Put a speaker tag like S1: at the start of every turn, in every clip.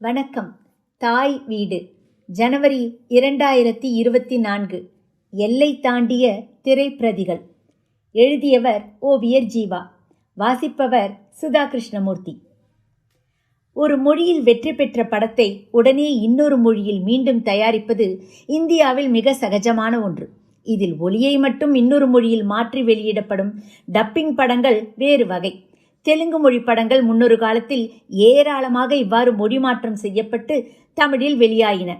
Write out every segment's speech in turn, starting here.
S1: வணக்கம். தாய் வீடு. ஜனவரி இரண்டாயிரத்தி இருபத்தி நான்கு. எல்லை தாண்டிய திரைப்பிரதிகள். எழுதியவர் ஓவியர் ஜீவா. வாசிப்பவர் சுதா கிருஷ்ணமூர்த்தி ஒரு மொழியில் வெற்றி பெற்ற படத்தை உடனே இன்னொரு மொழியில் மீண்டும் தயாரிப்பது இந்தியாவில் மிக சகஜமான ஒன்று. இதில் ஒளியை மட்டும் இன்னொரு மொழியில் மாற்றி வெளியிடப்படும் டப்பிங் படங்கள் வேறு வகை. தெலுங்கு மொழி படங்கள் முன்னொரு காலத்தில் ஏராளமாக இவ்வாறு மொழி மாற்றம் செய்யப்பட்டு தமிழில் வெளியாயின.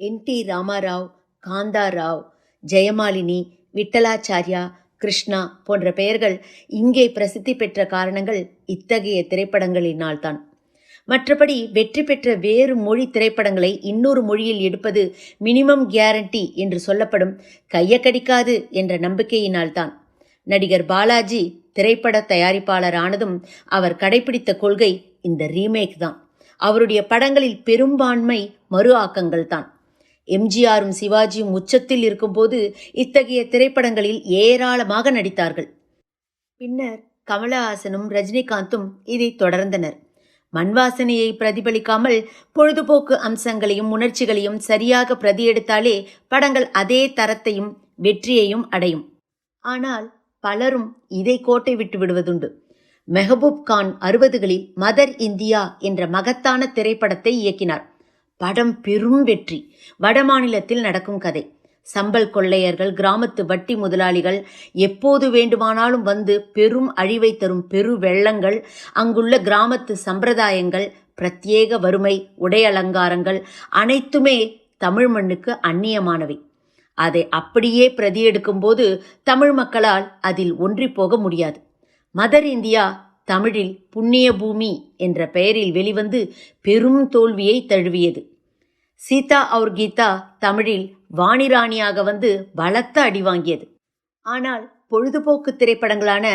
S2: என். டி. ராமாராவ் காந்தாராவ் ஜெயமாலினி விட்டலாச்சாரியா கிருஷ்ணா போன்ற பெயர்கள் இங்கே பிரசித்தி பெற்ற காரணங்கள் இத்தகைய திரைப்படங்களினால்தான். மற்றபடி வெற்றி பெற்ற வேறு மொழி திரைப்படங்களை இன்னொரு மொழியில் எடுப்பது மினிமம் கேரண்டி என்று சொல்லப்படும் கையக்கடிக்காது என்ற நம்பிக்கையினால்தான். நடிகர் பாலாஜி திரைப்பட தயாரிப்பாளரானதும் அவர் கடைபிடித்த கொள்கை இந்த ரீமேக் தான். அவருடைய படங்களில் பெரும்பான்மை மறு ஆக்கங்கள் தான். எம்ஜிஆரும் சிவாஜியும் உச்சத்தில் இருக்கும்போது இத்தகைய திரைப்படங்களில் ஏராளமாக நடித்தார்கள். பின்னர் கமலஹாசனும் ரஜினிகாந்தும் இதை தொடர்ந்தனர். மண்வாசனையை பிரதிபலிக்காமல் பொழுதுபோக்கு அம்சங்களையும் உணர்ச்சிகளையும் சரியாக பிரதியெடுத்தாலே படங்கள் அதே தரத்தையும் வெற்றியையும் அடையும். ஆனால் பலரும் இதை கோட்டை விட்டு விடுவதுண்டு. மெஹபூப் கான் அறுபதுகளில் மதர் இந்தியா என்ற மகத்தான திரைப்படத்தை இயக்கினார். படம் பெரும் வெற்றி. வடமாநிலத்தில் நடக்கும் கதை. சம்பல் கொள்ளையர்கள் கிராமத்து வட்டி முதலாளிகள் எப்போது வேண்டுமானாலும் வந்து பெரும் அழிவை தரும் பெரு வெள்ளங்கள் அங்குள்ள கிராமத்து சம்பிரதாயங்கள் பிரத்யேக வறுமை உடை அலங்காரங்கள் அனைத்துமே தமிழ் மண்ணுக்கு அந்நியமானவை. அதை அப்படியே பிரதி எடுக்கும்போது தமிழ் மக்களால் அதில் ஒன்றி போக முடியாது. மதர் இந்தியா தமிழில் புண்ணிய பூமி என்ற பெயரில் வெளிவந்து பெரும் தோல்வியை தழுவியது. சீதா அவுர் கீதா தமிழில் வாணிராணியாக வந்து பலத்த அடி வாங்கியது. ஆனால் பொழுதுபோக்கு திரைப்படங்களான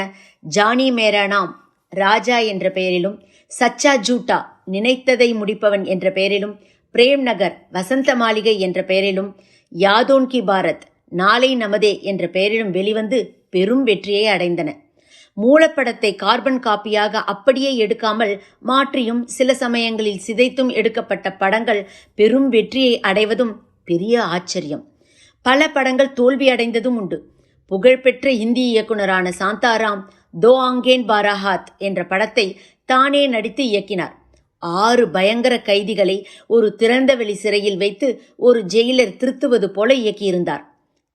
S2: ஜானி மேரா நாம் ராஜா என்ற பெயரிலும் சச்சா ஜூட்டா நினைத்ததை முடிப்பவன் என்ற பெயரிலும் பிரேம் நகர் வசந்த மாளிகை என்ற பெயரிலும் யாதோன் கி பாரத் நாளை நமதே என்ற பெயரிலும் வெளிவந்து பெரும் வெற்றியை அடைந்தன. மூலப்படத்தை கார்பன் காப்பியாக அப்படியே எடுக்காமல் மாற்றியும் சில சமயங்களில் சிதைத்தும் எடுக்கப்பட்ட படங்கள் பெரும் வெற்றியை அடைவதும் பெரிய ஆச்சரியம். பல படங்கள் தோல்வி அடைந்ததும் உண்டு. புகழ்பெற்ற இந்தி இயக்குனரான சாந்தாராம் தோ ஆங்கேன் பாராஹாத் என்ற படத்தை தானே நடித்து இயக்கினார். ஆறு பயங்கர கைதிகளை ஒரு திறந்தவெளி சிறையில் வைத்து ஒரு ஜெயிலர் திருத்துவது போல இயக்கியிருந்தார்.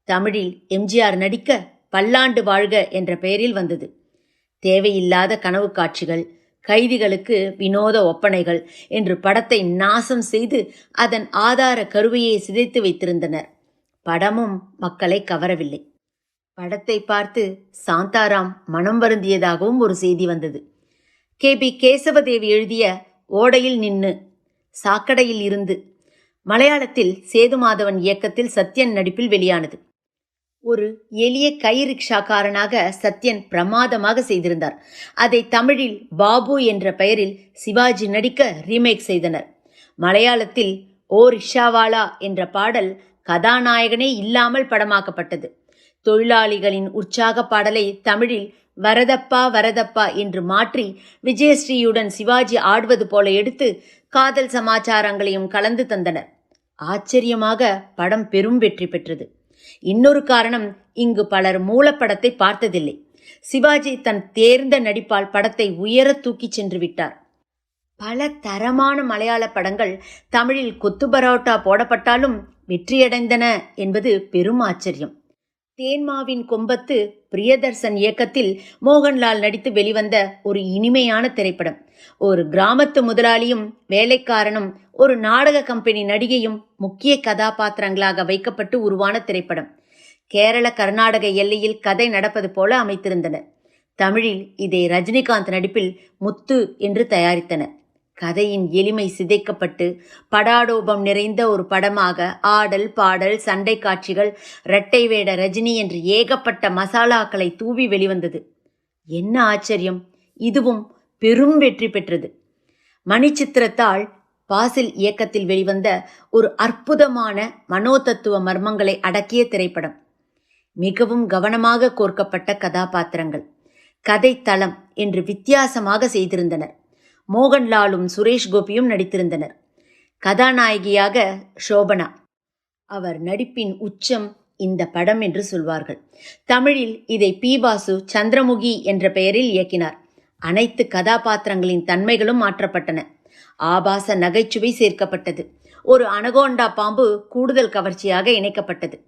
S2: தமிழில் எம்ஜிஆர் நடிக்க பல்லாண்டு வாழ்க என்ற பெயரில் வந்தது. தேவையில்லாத கனவு காட்சிகள் கைதிகளுக்கு வினோத ஒப்பனைகள் என்று படத்தை நாசம் செய்து அதன் ஆதார கருவையை சிதைத்து வைத்திருந்தனர். படமும் மக்களை கவரவில்லை. படத்தை பார்த்து சாந்தாராம் மனம் வருந்தியதாகவும் ஒரு செய்தி வந்தது. கே. பி. கேசவதேவி எழுதிய ஓடையில் நின்னு சாக்கடையில் இருந்து. மலையாளத்தில் சேதுமாதவன் இயக்கத்தில் சத்யன் நடிப்பில் வெளியானது. ஒரு எளிய கை ரிக்ஷாக்காரனாக சத்யன் பிரமாதமாக செய்திருந்தார். அதை தமிழில் பாபு என்ற பெயரில் சிவாஜி நடிக்க ரீமேக் செய்தனர். மலையாளத்தில் ஓ ரிஷாவாலா என்ற பாடல் கதாநாயகனே இல்லாமல் படமாக்கப்பட்டது. தொழிலாளிகளின் உற்சாக பாடலை தமிழில் வரதப்பா வரதப்பா என்று மாற்றி விஜயஸ்ரீயுடன் சிவாஜி ஆடுவது போல எடுத்து காதல் சமாச்சாரங்களையும் கலந்து தந்தனர். ஆச்சரியமாக படம் பெரும் வெற்றி பெற்றது. இன்னொரு காரணம் இங்கு பலர் மூலப்படத்தை பார்த்ததில்லை. சிவாஜி தன் தேர்ந்த நடிப்பால் படத்தை உயர தூக்கிச் சென்று விட்டார். பல தரமான மலையாள படங்கள் தமிழில் கொத்து பரோட்டா போடப்பட்டாலும் வெற்றியடைந்தன என்பது பெரும் ஆச்சரியம். தேன்மாவின் கொம்பத்து பிரியதர்சன் இயக்கத்தில் மோகன்லால் நடித்து வெளிவந்த ஒரு இனிமையான திரைப்படம். ஒரு கிராமத்து முதலாளியும் வேலைக்காரனும் ஒரு நாடக கம்பெனி நடிகையும் முக்கிய கதாபாத்திரங்களாக வைக்கப்பட்டு உருவான திரைப்படம். கேரள கர்நாடக எல்லையில் கதை நடப்பது போல அமைத்திருந்தனர் தமிழில் இதை ரஜினிகாந்த் நடிப்பில் முத்து என்று தயாரித்தனர். கதையின் எளிமை சிதைக்கப்பட்டு படாடோபம் நிறைந்த ஒரு படமாக ஆடல் பாடல் சண்டை காட்சிகள் இரட்டை வேட ரஜினி என்று ஏகப்பட்ட மசாலாக்களை தூவி வெளிவந்தது. என்ன ஆச்சரியம்! இதுவும் பெரும் வெற்றி பெற்றது. மணிச்சித்திரத்தாள் பாசில் இயக்கத்தில் வெளிவந்த ஒரு அற்புதமான மனோதத்துவ மர்மங்களை அடக்கிய திரைப்படம். மிகவும் கவனமாக கோர்க்கப்பட்ட கதாபாத்திரங்கள். கதை தளம் என்று வித்தியாசமாக செய்திருந்தனர். மோகன்லாலும் சுரேஷ் கோபியும் நடித்திருந்தனர். கதாநாயகியாக ஷோபனா. அவர் நடிப்பின் உச்சம் இந்த படம் என்று சொல்வார்கள். தமிழில் இதை பி வாசு சந்திரமுகி என்ற பெயரில் இயக்கினார். அனைத்து கதாபாத்திரங்களின் தன்மைகளும் மாற்றப்பட்டன. ஆபாச நகைச்சுவை சேர்க்கப்பட்டது. ஒரு அனகோண்டா பாம்பு கூடுதல் கவர்ச்சியாக இணைக்கப்பட்டது.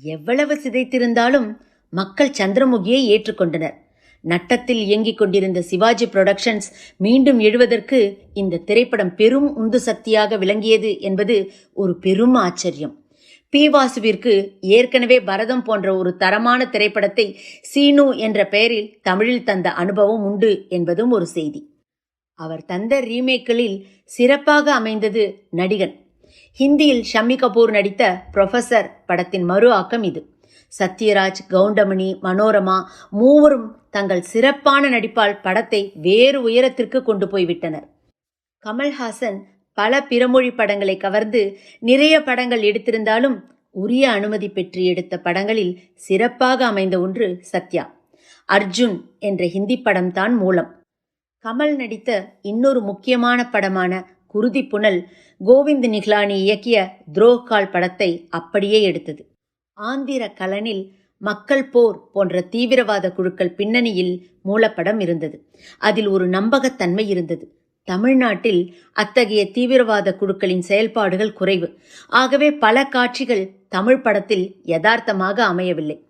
S2: எவ்வளவு சிதைத்திருந்தாலும் மக்கள் சந்திரமுகியை ஏற்றுக்கொண்டனர். நட்டத்தில் இயங்கிக் கொண்டிருந்த சிவாஜி புரொடக்ஷன்ஸ் மீண்டும் எழுவதற்கு இந்த திரைப்படம் பெரும் உந்து சக்தியாக விளங்கியது என்பது ஒரு பெரும் ஆச்சரியம். பி வாசுவிற்கு ஏற்கனவே பரதம் போன்ற ஒரு தரமான திரைப்படத்தை சீனு என்ற பெயரில் தமிழில் தந்த அனுபவம் உண்டு என்பதும் ஒரு செய்தி. அவர் தந்த ரீமேக்களில் சிறப்பாக அமைந்தது நடிகன். ஹிந்தியில் ஷம்மி கபூர் நடித்த ப்ரொஃபசர் படத்தின் மறு ஆக்கம் இது. சத்யராஜ் கவுண்டமணி மனோரமா மூவரும் தங்கள் சிறப்பான நடிப்பால் படத்தை வேறு உயரத்திற்கு கொண்டு போய்விட்டனர். கமல்ஹாசன் பல பிறமொழி படங்களை கவர்ந்து நிறைய படங்கள் எடுத்திருந்தாலும் உரிய அனுமதி பெற்று எடுத்த படங்களில் சிறப்பாக அமைந்த ஒன்று சத்யா. அர்ஜுன் என்ற ஹிந்தி படம்தான் மூலம். கமல் நடித்த இன்னொரு முக்கியமான படமான குருதி புனல் கோவிந்த் நிஹ்லானி இயக்கிய துரோகால் படத்தை அப்படியே எடுத்தது. ஆந்திர கலனில் மக்கள் போர் போன்ற தீவிரவாத குழுக்கள் பின்னணியில் மூலப்படம் இருந்தது. அதில் ஒரு நம்பகத்தன்மை இருந்தது. தமிழ்நாட்டில் அத்தகைய தீவிரவாத குழுக்களின் செயல்பாடுகள் குறைவு. ஆகவே பல காட்சிகள் தமிழ் படத்தில் யதார்த்தமாக அமையவில்லை.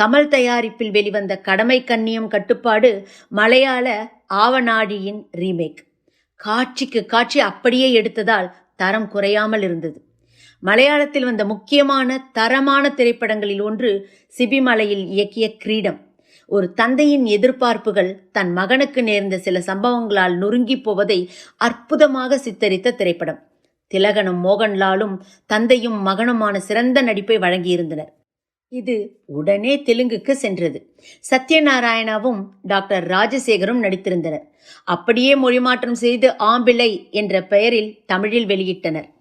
S2: கமல் தயாரிப்பில் வெளிவந்த கடமை கண்ணியம் கட்டுப்பாடு மலையாள ஆவநாடியின் ரீமேக். காட்சிக்கு காட்சி அப்படியே எடுத்ததால் தரம் குறையாமல் இருந்தது. மலையாளத்தில் வந்த முக்கியமான தரமான திரைப்படங்களில் ஒன்று சிபிமலையில் இயக்கிய கிரீடம். ஒரு தந்தையின் எதிர்பார்ப்புகள் தன் மகனுக்கு நேர்ந்த சில சம்பவங்களால் நொறுங்கி போவதை அற்புதமாக சித்தரித்த திரைப்படம். திலகனும் மோகன்லாலும் தந்தையும் மகனுமான சிறந்த நடிப்பை வழங்கியிருந்தனர். இது உடனே தெலுங்குக்கு சென்றது. சத்யநாராயணாவும் டாக்டர் ராஜசேகரும் நடித்திருந்தனர். அப்படியே மொழிமாற்றம் செய்து ஆம்பிளை என்ற பெயரில் தமிழில் வெளியிட்டனர்.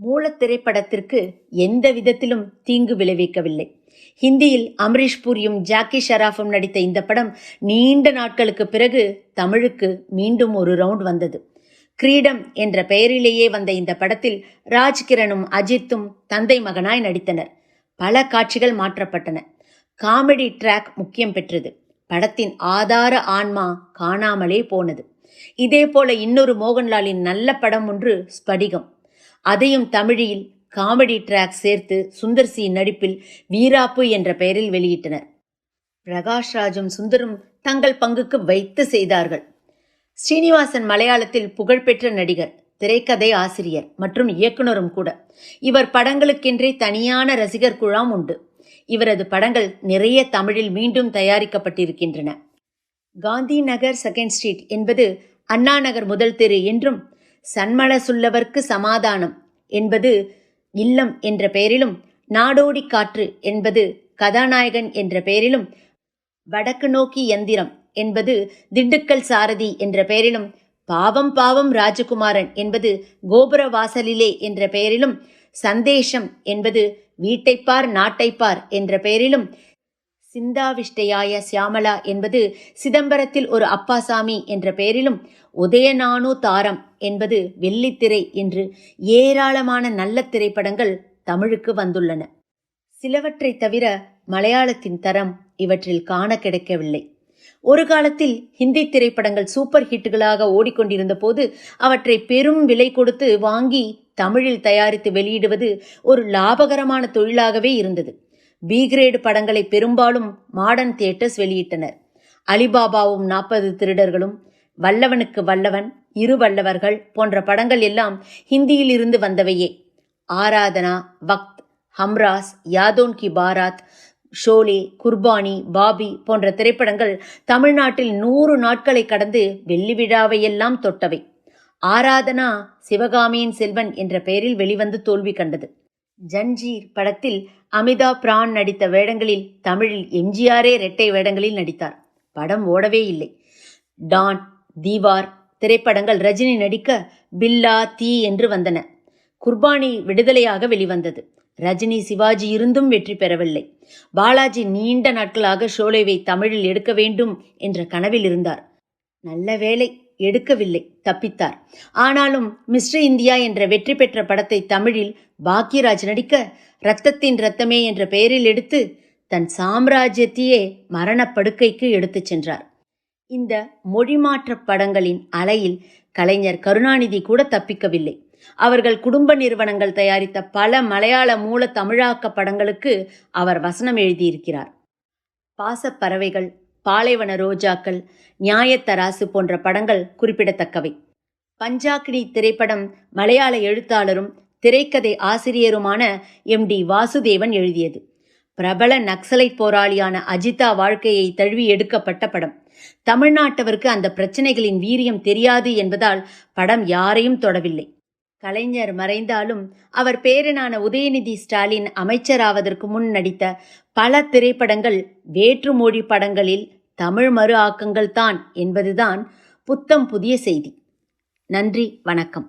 S2: மூலத் திரைப்படத்திற்கு எந்த விதத்திலும் தீங்கு விளைவிக்கவில்லை. ஹிந்தியில் அமரீஷ் பூரியும் ஜாக்கி ஷராஃபும் நடித்த இந்த படம் நீண்ட நாட்களுக்கு பிறகு தமிழுக்கு மீண்டும் ஒரு ரவுண்ட் வந்தது. கிரீடம் என்ற பெயரிலேயே வந்த இந்த படத்தில் ராஜ்கிரனும் அஜித்தும் தந்தை மகனாய் நடித்தனர். பல காட்சிகள் மாற்றப்பட்டன. காமெடி ட்ராக் முக்கியம் பெற்றது. படத்தின் ஆதார ஆன்மா காணாமலே போனது. இதேபோல இன்னொரு மோகன்லாலின் நல்ல படம் ஒன்று ஸ்படிகம். அதையும் தமிழில் காமெடி ட்ராக் சேர்த்து சுந்தர் சி நடிப்பில் வீராப்பு என்ற பெயரில் வெளியிட்டனர். பிரகாஷ் ராஜும் சுந்தரும் தங்கள் பங்குக்கு வைத்து செய்தார்கள். ஸ்ரீனிவாசன் மலையாளத்தில் புகழ்பெற்ற நடிகர் திரைக்கதை ஆசிரியர் மற்றும் இயக்குனரும் கூட. இவர் படங்களுக்கென்றே தனியான ரசிகர் குழாம் உண்டு. இவரது படங்கள் நிறைய தமிழில் மீண்டும் தயாரிக்கப்பட்டிருக்கின்றன. காந்தி நகர் செகண்ட் ஸ்ட்ரீட் என்பது அண்ணா நகர் முதல் தெரு என்றும் சன்மள சுல்லவர்க்கு சமாதானம் என்பது இல்லம் என்ற பெயரிலும் நாடோடி காற்று என்பது கதாநாயகன் என்ற பெயரிலும் வடக்கு நோக்கி எந்திரம் என்பது திண்டுக்கல் சாரதி என்ற பெயரிலும் பாவம் பாவம் ராஜகுமாரன் என்பது கோபுர வாசலிலே என்ற பெயரிலும் சந்தேஷம் என்பது வீட்டைப்பார் நாட்டைப்பார் என்ற பெயரிலும் சிந்தாவிஷ்டையாய சியாமலா என்பது சிதம்பரத்தில் ஒரு அப்பாசாமி என்ற பெயரிலும் உதயநானு தாரம் என்பது வெள்ளித்திரை என்று ஏராளமான நல்ல திரைப்படங்கள் தமிழுக்கு வந்துள்ளன. சிலவற்றை தவிர மலையாளத்தின் தரம் இவற்றில் காண கிடைக்கவில்லை. ஒரு காலத்தில் ஹிந்தி திரைப்படங்கள் சூப்பர் ஹிட்டுகளாக ஓடிக்கொண்டிருந்த போது அவற்றை பெரும் விலை கொடுத்து வாங்கி தமிழில் தயாரித்து வெளியிடுவது ஒரு லாபகரமான தொழிலாகவே இருந்தது. பி கிரேடு படங்களை பெரும்பாலும் மாடர்ன் தியேட்டர்ஸ் வெளியிட்டனர். அலிபாபாவும் நாற்பது திருடர்களும் வல்லவனுக்கு வல்லவன் இரு வல்லவர்கள் போன்ற படங்கள் எல்லாம் ஹிந்தியில் இருந்து வந்தவையே. ஆராதனா வக்த் ஹம்ராஸ் யாதோன் கி பாராத் ஷோலே குர்பானி பாபி போன்ற திரைப்படங்கள் தமிழ்நாட்டில் நூறு நாட்களை கடந்து வெள்ளி விழாவையெல்லாம் தொட்டவை. ஆராதனா சிவகாமியின் செல்வன் என்ற பெயரில் வெளிவந்து தோல்வி கண்டது. ஜன்ஜீர் படத்தில் அமிதாப் பிரான் நடித்த வேடங்களில் தமிழில் எம்ஜிஆரே இரட்டை வேடங்களில் நடித்தார். படம் ஓடவே இல்லை. டான் தீவார் திரைப்படங்கள் ரஜினி நடிக்க பில்லா தீ என்று வந்தன. குர்பானி விடுதலையாக வெளிவந்தது. ரஜினி சிவாஜி இருந்தும் வெற்றி பெறவில்லை. பாலாஜி நீண்ட நாட்களாக ஷோலேவை தமிழில் எடுக்க வேண்டும் என்ற கனவில் இருந்தார். நல்ல வேளை எடுக்கவில்லை தப்பித்தார். ஆனாலும் மிஸ்டர் இந்தியா என்ற வெற்றி பெற்ற படத்தை தமிழில் பாக்யராஜ் நடிக்க ரத்தத்தின் ரத்தமே என்ற பெயரில் எடுத்து தன் சாம்ராஜ்யத்தையே மரணப்படுக்கைக்கு எடுத்துச் சென்றார். இந்த மொழிமாற்ற படங்களின் அலையில் கலைஞர் கருணாநிதி கூட தப்பிக்கவில்லை. அவர்கள் குடும்ப நிறுவனங்கள் தயாரித்த பல மலையாள மூல தமிழாக்க படங்களுக்கு அவர் வசனம் எழுதியிருக்கிறார். பாசப்பறவைகள் பாலைவன ரோஜாக்கள் நியாயத்தராசு போன்ற படங்கள் குறிப்பிடத்தக்கவை. பஞ்சாக்கினி திரைப்படம் மலையாள எழுத்தாளரும் திரைக்கதை ஆசிரியருமான எம். டி. வாசுதேவன் எழுதியது. பிரபல நக்சலைட் போராளியான அஜிதா வாழ்க்கையை தழுவி எடுக்கப்பட்ட படம். தமிழ்நாட்டவருக்கு அந்த பிரச்சனைகளின் வீரியம் தெரியாது என்பதால் படம் யாரையும் தொடவில்லை. கலைஞர் மறைந்தாலும் அவர் பேரனான உதயநிதி ஸ்டாலின் அமைச்சராவதற்கு முன் நடித்த பல திரைப்படங்கள் வேற்றுமொழி படங்களில் தமிழ் மறு ஆக்கங்கள் தான் என்பதுதான் புத்தம் புதிய செய்தி. நன்றி வணக்கம்.